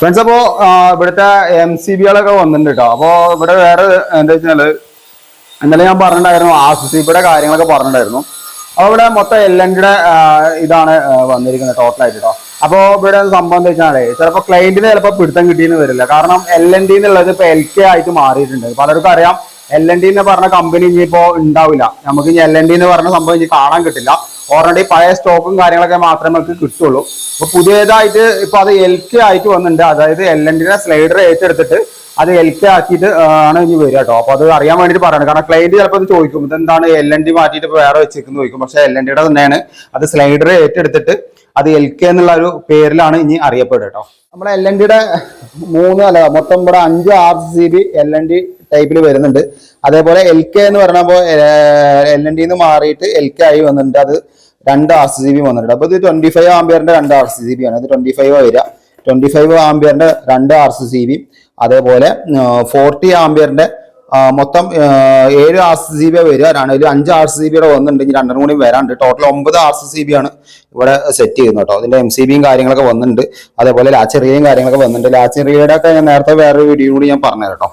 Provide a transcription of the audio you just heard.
Friends അപ്പോ ഇവിടുത്തെ M C ബികളൊക്കെ വന്നിട്ടുണ്ട് കേട്ടോ അപ്പോ ഇവിടെ വേറെ എന്താ വെച്ചാൽ ഇന്നലെ ഞാൻ പറഞ്ഞിട്ടുണ്ടായിരുന്നു ആർ സി സിബിയുടെ കാര്യങ്ങളൊക്കെ പറഞ്ഞിട്ടുണ്ടായിരുന്നു. അപ്പൊ ഇവിടെ മൊത്തം എൽ ഇതാണ് വന്നിരിക്കുന്നത് ടോട്ടലായിട്ട് കേട്ടോ അപ്പോ ഇവിടെ സംഭവം എന്താ വെച്ചാലേ ചിലപ്പോൾ ക്ലയന്റിന് ചിലപ്പോൾ പിടുത്തം കിട്ടിയെന്ന് വരില്ല. കാരണം എൽ എൻ ഡി എന്നുള്ളത് ഇപ്പൊ എൽ കെ ആയിട്ട് മാറിയിട്ടുണ്ട്. പലർക്കും അറിയാം എൽ എൻ ഡി എന്ന് പറഞ്ഞ കമ്പനി ഇനിയിപ്പോ ഉണ്ടാവില്ല. നമുക്ക് ഇനി എൽ എൻ ഡി എന്ന് പറഞ്ഞ സംഭവം ഇനി കാണാൻ കിട്ടില്ല. ഓൾറെഡി പഴയ സ്റ്റോക്കും കാര്യങ്ങളൊക്കെ മാത്രമേ നമുക്ക് കിട്ടുള്ളൂ. അപ്പൊ പുതിയതായിട്ട് ഇപ്പൊ അത് എൽ കെ ആയിട്ട് വന്നിട്ടുണ്ട്. അതായത് എൽ എൻ ഡിയുടെ സ്ലൈഡർ ഏറ്റെടുത്തിട്ട് അത് എൽ കെ ആക്കിയിട്ട് ആണ് ഇനി വരിക കേട്ടോ. അപ്പൊ അത് അറിയാൻ വേണ്ടിയിട്ട് പറയണം. കാരണം ക്ലൈന്റ് ചിലപ്പോൾ ഇത് ചോദിക്കും ഇതെന്താണ് എൽ എൻ ഡി മാറ്റിയിട്ട് വേറെ വെച്ചേക്കുന്ന? ചോദിക്കും. പക്ഷെ എൽ എൻ ഡിയുടെ തന്നെയാണ് അത് സ്ലൈഡർ ഏറ്റെടുത്തിട്ട് അത് എൽ കെ എന്നുള്ള ഒരു പേരിലാണ് ഇനി അറിയപ്പെടുക കേട്ടോ. നമ്മുടെ എൽ എൻ ഡിയുടെ മൂന്ന് അല്ല മൊത്തം ഇവിടെ അഞ്ച് R C B L N D ടൈപ്പിൽ വരുന്നുണ്ട്. അതേപോലെ എൽ കെ എന്ന് പറയുമ്പോൾ എൽ എൻ ഡിന്ന് മാറിയിട്ട് എൽ കെ ആയി വന്നിട്ടുണ്ട്. അത് രണ്ട് ആർ സി ബി വന്നിട്ടുണ്ട്. അപ്പോൾ ഇത് ട്വന്റി ഫൈവ് ആംബിയറിന്റെ രണ്ട് ആർ സി ബി ആണ്. ഇത് ട്വന്റി ഫൈവ് വരിക. ട്വന്റി ഫൈവ് ആംബിയറിന്റെ രണ്ട് ആർ സി ബി അതേപോലെ ഫോർട്ടി ആംബിയറിന്റെ മൊത്തം ഏഴ് ആർ സി സി ബി വരിക. അതിൽ അഞ്ച് ആർ സി സി ബിയുടെ വന്നിട്ടുണ്ട്. രണ്ടെണ്ണം കൂടി വരാണ്ട് ടോട്ടൽ ഒമ്പത് ആർ സി സി ബി ആണ് ഇവിടെ സെറ്റ് ചെയ്യുന്നത് കേട്ടോ അതിന്റെ എം സി ബിയും കാര്യങ്ങളൊക്കെ വന്നിട്ടുണ്ട്. അതേപോലെ ലാച്ചെറിയയും കാര്യങ്ങളൊക്കെ വന്നിട്ടുണ്ട്. ലാച്ചെറിയയുടെ ഒക്കെ ഞാൻ നേരത്തെ വേറൊരു വീഡിയോ കൂടി ഞാൻ പറഞ്ഞു കേട്ടോ